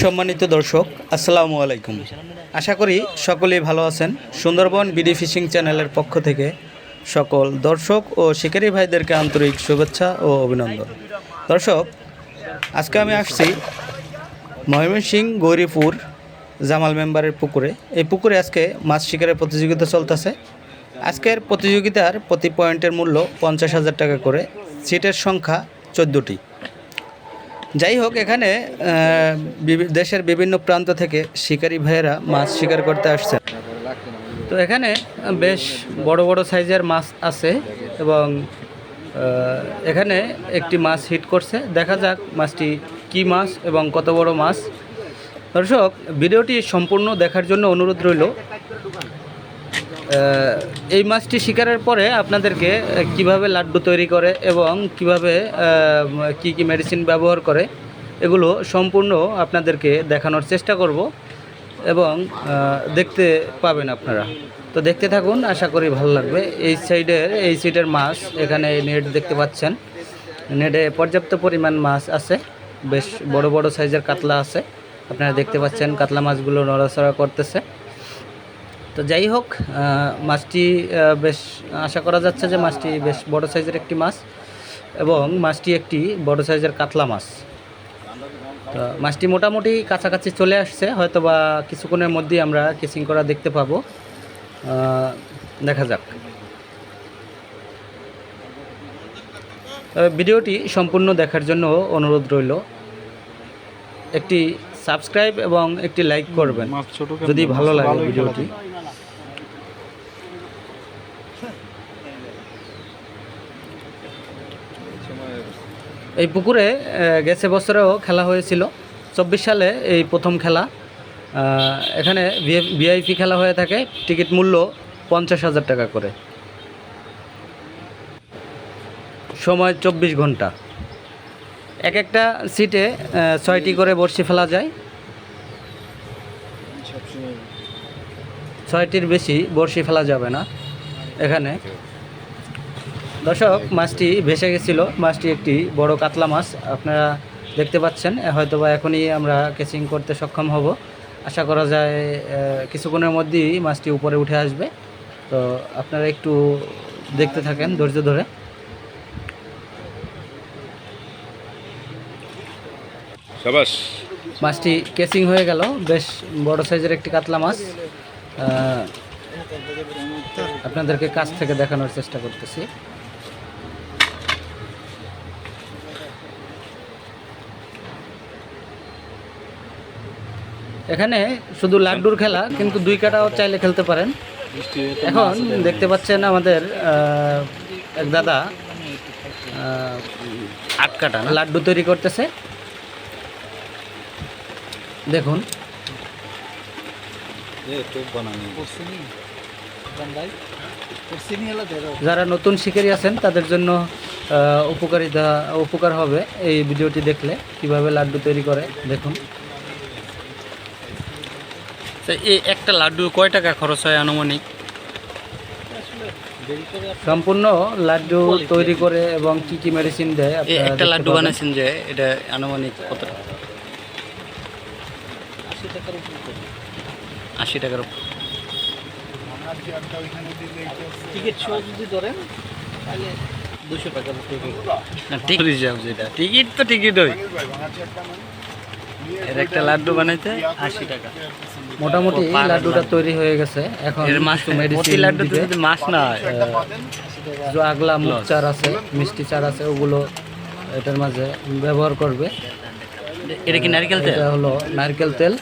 সম্মানিত দর্শক, আসসালামু আলাইকুম। আশা করি সকলেই ভালো আছেন। সুন্দরবন বিডি ফিশিং চ্যানেলের পক্ষ থেকে সকল দর্শক ও শিকারী ভাইদেরকে আন্তরিক শুভেচ্ছা ও অভিনন্দন। দর্শক, আজকে আমি আসছি ময়মনসিং গৌরীপুর জামাল মেম্বারের পুকুরে। এই পুকুরে আজকে মাছ শিকারের প্রতিযোগিতা চলতেছে। আজকের প্রতিযোগিতার প্রতি পয়েন্টের মূল্য পঞ্চাশ হাজার টাকা করে। সিটের সংখ্যা চোদ্দোটি। যাই হোক, এখানে দেশের বিভিন্ন প্রান্ত থেকে শিকারী ভাইয়েরা মাছ শিকার করতে আসছে। তো এখানে বেশ বড় বড় সাইজের মাছ আছে এবং এখানে একটি মাছ হিট করছে। দেখা যাক মাছটি কি মাছ এবং কত বড় মাছ। দর্শক, ভিডিওটি সম্পূর্ণ দেখার জন্য অনুরোধ রইল। এই মাছটি শিকারের পরে আপনাদেরকে কীভাবে লাড্ডু তৈরি করে এবং কীভাবে কি কি মেডিসিন ব্যবহার করে, এগুলো সম্পূর্ণ আপনাদেরকে দেখানোর চেষ্টা করব এবং দেখতে পাবেন আপনারা। তো দেখতে থাকুন, আশা করি ভালো লাগবে। এই সাইডের এই সাইডের মাছ এখানে নেট দেখতে পাচ্ছেন। নেটে পর্যাপ্ত পরিমাণ মাছ আছে। বেশ বড় বড় সাইজের কাতলা আছে। আপনারা দেখতে পাচ্ছেন কাতলা মাছগুলো নড়াচড়া করতেছে। তো যাই হোক মাছটি বেশ আশা করা যাচ্ছে যে মাছটি বেশ বড় সাইজের একটি মাছ এবং মাছটি একটি বড় সাইজের কাতলা মাছ। তো মাছটি মোটামুটি কাছাকাছি চলে আসছে হয়তো বা কিছুক্ষণের মধ্যেই আমরা কিসিং করা দেখতে পাবো। দেখা যাক। ভিডিওটি সম্পূর্ণ দেখার জন্য অনুরোধ রইল একটি সাবস্ক্রাইব এবং একটি লাইক করবেন যদি ভালো লাগে ভিডিওটি। এই পুকুরে গেছে বছরেও খেলা হয়েছিল। চব্বিশ সালে এই প্রথম খেলা। এখানে ভিআইপি খেলা হয়ে থাকে, টিকিট মূল্য পঞ্চাশ হাজার টাকা করে। সময় চব্বিশ ঘণ্টা। এক একটা সিটে ছয়টি করে বড়শি ফেলা যায়। ছয়টির বেশি বড়শি ফেলা যাবে না এখানে। দর্শক মাছটি ভেসে গেছিল। মাছটি একটি বড় কাতলা মাছ আপনারা দেখতে পাচ্ছেন। হয়তো বা এখনই আমরা কেচিং করতে সক্ষম হব। আশা করা যায় কিছুক্ষণের মধ্যেই মাছটি উপরে উঠে আসবে। তো আপনারা একটু দেখতে থাকেন ধৈর্য ধরে। মাছটি কেচিং হয়ে গেল। বেশ বড় সাইজের একটি কাতলা মাছ। আপনাদেরকে কাছ থেকে দেখানোর চেষ্টা করতেছি। এখানে শুধু লাড্ডুর খেলা, কিন্তু দুই কাটাও চাইলে খেলতে পারেন। এখন দেখতে পাচ্ছেন আমাদের এক দাদা আট কাটা লাড্ডু তৈরি করতেছে। দেখুন। যারা নতুন শিকারী আছেন, তাদের জন্য উপকারিতা, উপকার হবে এই ভিডিওটি দেখলে, কীভাবে লাড্ডু তৈরি করে, দেখুন। এই একটা লাড্ডু কয় টাকা খরচ হয় আনুমানিক? সম্পূর্ণ লাড্ডু তৈরি করে এবং কি কি মেডিসিন দেয় আপনারা একটা লাড্ডু। বানাইছেন যে এটা আনুমানিক কত টাকা? আশি টাকার উপর। টিকিট শো যদি ধরেন তাহলে দুশো টাকার টিকিট যেটা। টিকিট তো টিকিট ওই এর একটা লাড্ডু বানাইতে আশি টাকা। মোটামুটি লাড্ডুটা তৈরি হয়ে গেছে। এখন এর মাছ প্রতি লাড্ডু। যদি মাছ না হয় যে আগলা মুখ চার আছে মিষ্টি চার আছে ওগুলো এটার মাঝে ব্যবহার করবে। এটা কি নারকেল তেল? এটা হলো নারকেল তেল।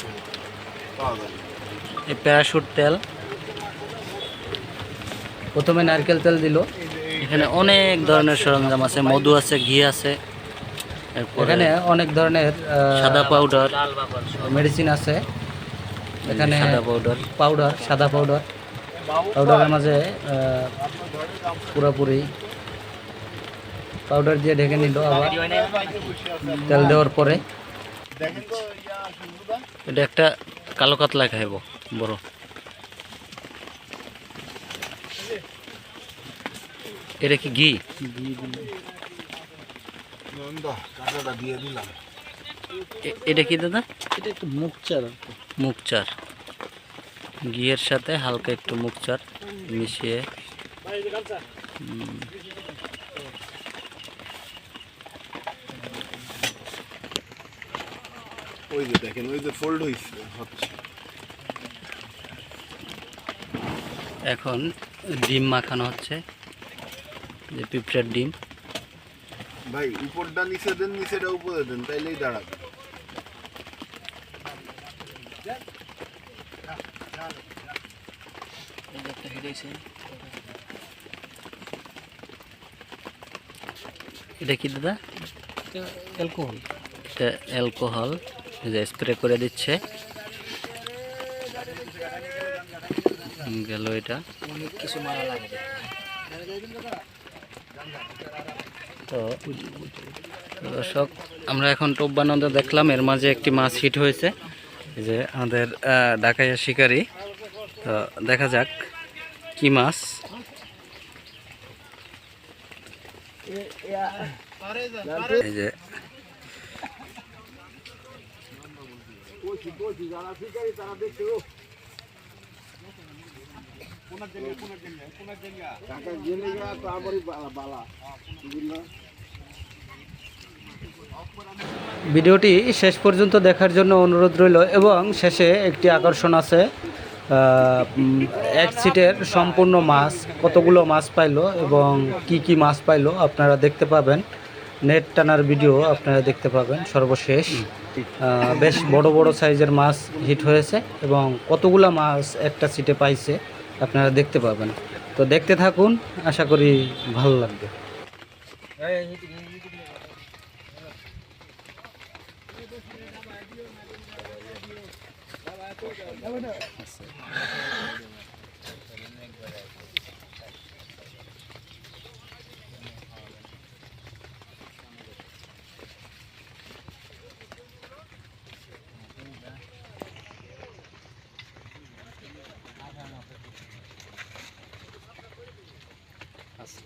এই প্যারাশুট তেল। প্রথমে নারকেল তেল দিল। এখানে অনেক ধরনের সরঞ্জাম আছে মধু আছে ঘি আছে। এখানে অনেক ধরনের সাদা পাউডার মেডিসিন আছে। এখানে সাদা পাউডার পাউডার সাদা পাউডার পাউডারের মাঝে পুরোপুরি পাউডার দিয়ে ঢেকে নিল আবার। তেল দেওয়ার পরে। এটা একটা কালো কাতলা খাইব বড়। এটা কি ঘি? কাঁটাটা দিয়ে দিলাম এটা কি দাদা? এটা একটু মুখ চার মুগচার ঘিয়ের সাথে হালকা একটু মুগচার মিশিয়ে। ওই যে দেখেন ওই যে ফোল্ড হয়েছে হচ্ছে। এখন ডিম মাখানো হচ্ছে যে পিঁপড়ার ডিম। ভাই উপরটা নিচে দেন নিচেটা উপরে দেন তাইলেই দাঁড়াবে। এটা কি দাদা? অ্যালকোহল। এটা অ্যালকোহল স্প্রে করে দিচ্ছে। গেল এটা। অনেক কিছু মারা লাগে। তো দর্শক, আমরা এখন টোপ বানানো দেখলাম। এর মাঝে একটি মাছ হিট হয়েছে। যে আমাদের ডাকাইয়া শিকারি। তো দেখা যাক কি মাছ। ঢাকা গেলে গেলে তো আমারই বালা বালা। ভিডিওটি শেষ পর্যন্ত দেখার জন্য অনুরোধ রইল এবং শেষে একটি আকর্ষণ আছে এক সিটের সম্পূর্ণ মাছ কতগুলো মাছ পাইলো এবং কি কি মাছ পাইলো আপনারা দেখতে পাবেন। নেট টানার ভিডিও আপনারা দেখতে পাবেন সর্বশেষ। বেশ বড় বড় সাইজের মাছ হিট হয়েছে এবং কতগুলো মাছ একটা সিটে পাইছে। আপনারা দেখতে পাবেন। তো দেখতে থাকুন আশা করি ভালো লাগবে।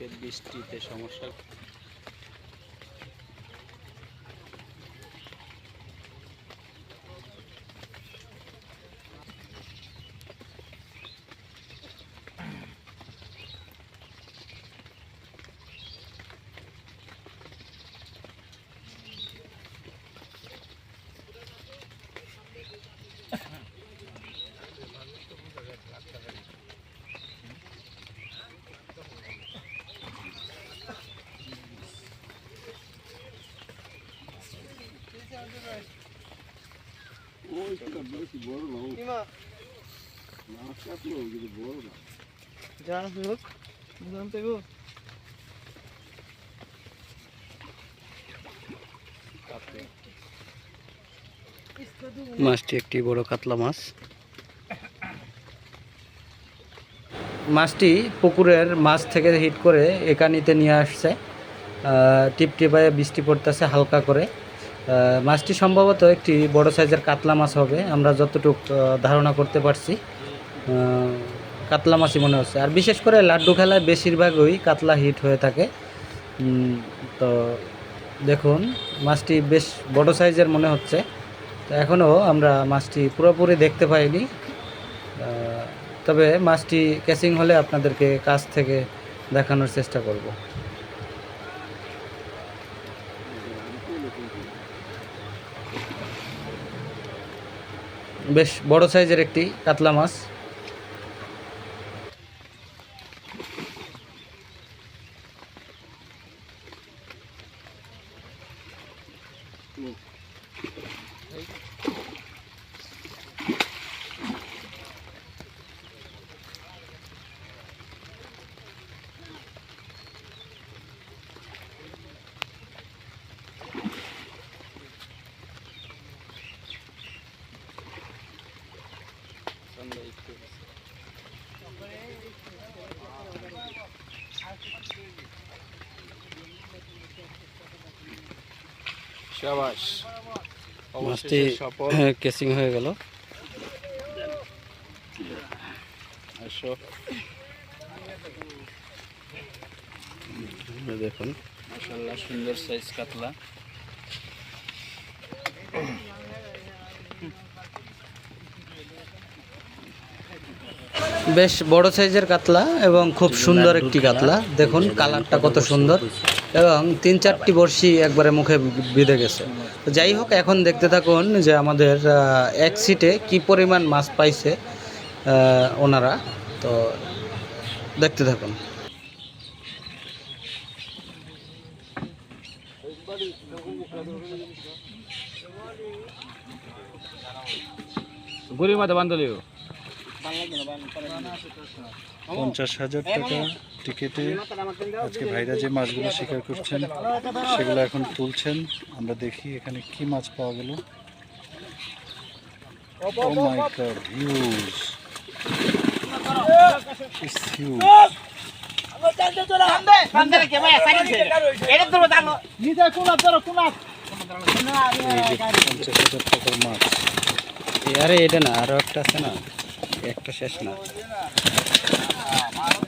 বৃষ্টিতে সমস্যা? মাছটি একটি বড় কাতলা মাছ। মাছটি পুকুরের মাছ থেকে হিট করে একানিতে নিয়ে আসছে। টিপ টিপায়ে বৃষ্টি পড়তেছে হালকা করে। মাছটি সম্ভবত একটি বড় সাইজের কাতলা মাছ হবে। আমরা যতটুকু ধারণা করতে পারছি কাতলা মাছই মনে হচ্ছে। আর বিশেষ করে লাড্ডু খেলায় বেশিরভাগই কাতলা হিট হয়ে থাকে। তো দেখুন, মাছটি বেশ বড় সাইজের মনে হচ্ছে। তো এখনও আমরা মাছটি পুরোপুরি দেখতে পাইনি। তবে মাছটি ক্যাচিং হলে আপনাদেরকে কাছ থেকে দেখানোর চেষ্টা করব। বেশ বড় সাইজের একটি কাতলা মাছ। মাছটি সফল। কেসিং হয়ে গেল। দেখুন। মাশাআল্লাহ সুন্দর সাইজ কাতলা। বেশ বড় সাইজের কাতলা এবং খুব সুন্দর একটি কাতলা। দেখুন কালারটা কত সুন্দর। এবং তিন চারটি বড়শি একবারে মুখে বিঁধে গেছে। যাই হোক, এখন দেখতে থাকুন যে আমাদের এক সিটে কি পরিমাণ মাছ পাইছে ওনারা। তো দেখতে থাকুন। গরিব মাথা বান্ধলিও? পঞ্চাশ হাজার টাকা টিকেটে আজকে ভাইরা যে মাছগুলো শিকার করছেন সেগুলো এখন তুলছেন। আমরা দেখি এখানে কি মাছ পাওয়া গেল। এ, আরে এটা না আরও একটা আছে না? একটা শেষ না।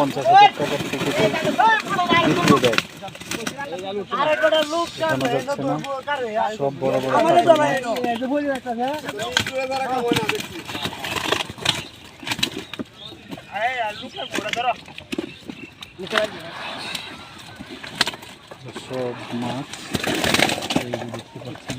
পঞ্চাশ হাজার টাকার এখানে যাচ্ছে না সব বড় বড় সব মাছ দেখতে পাচ্ছেন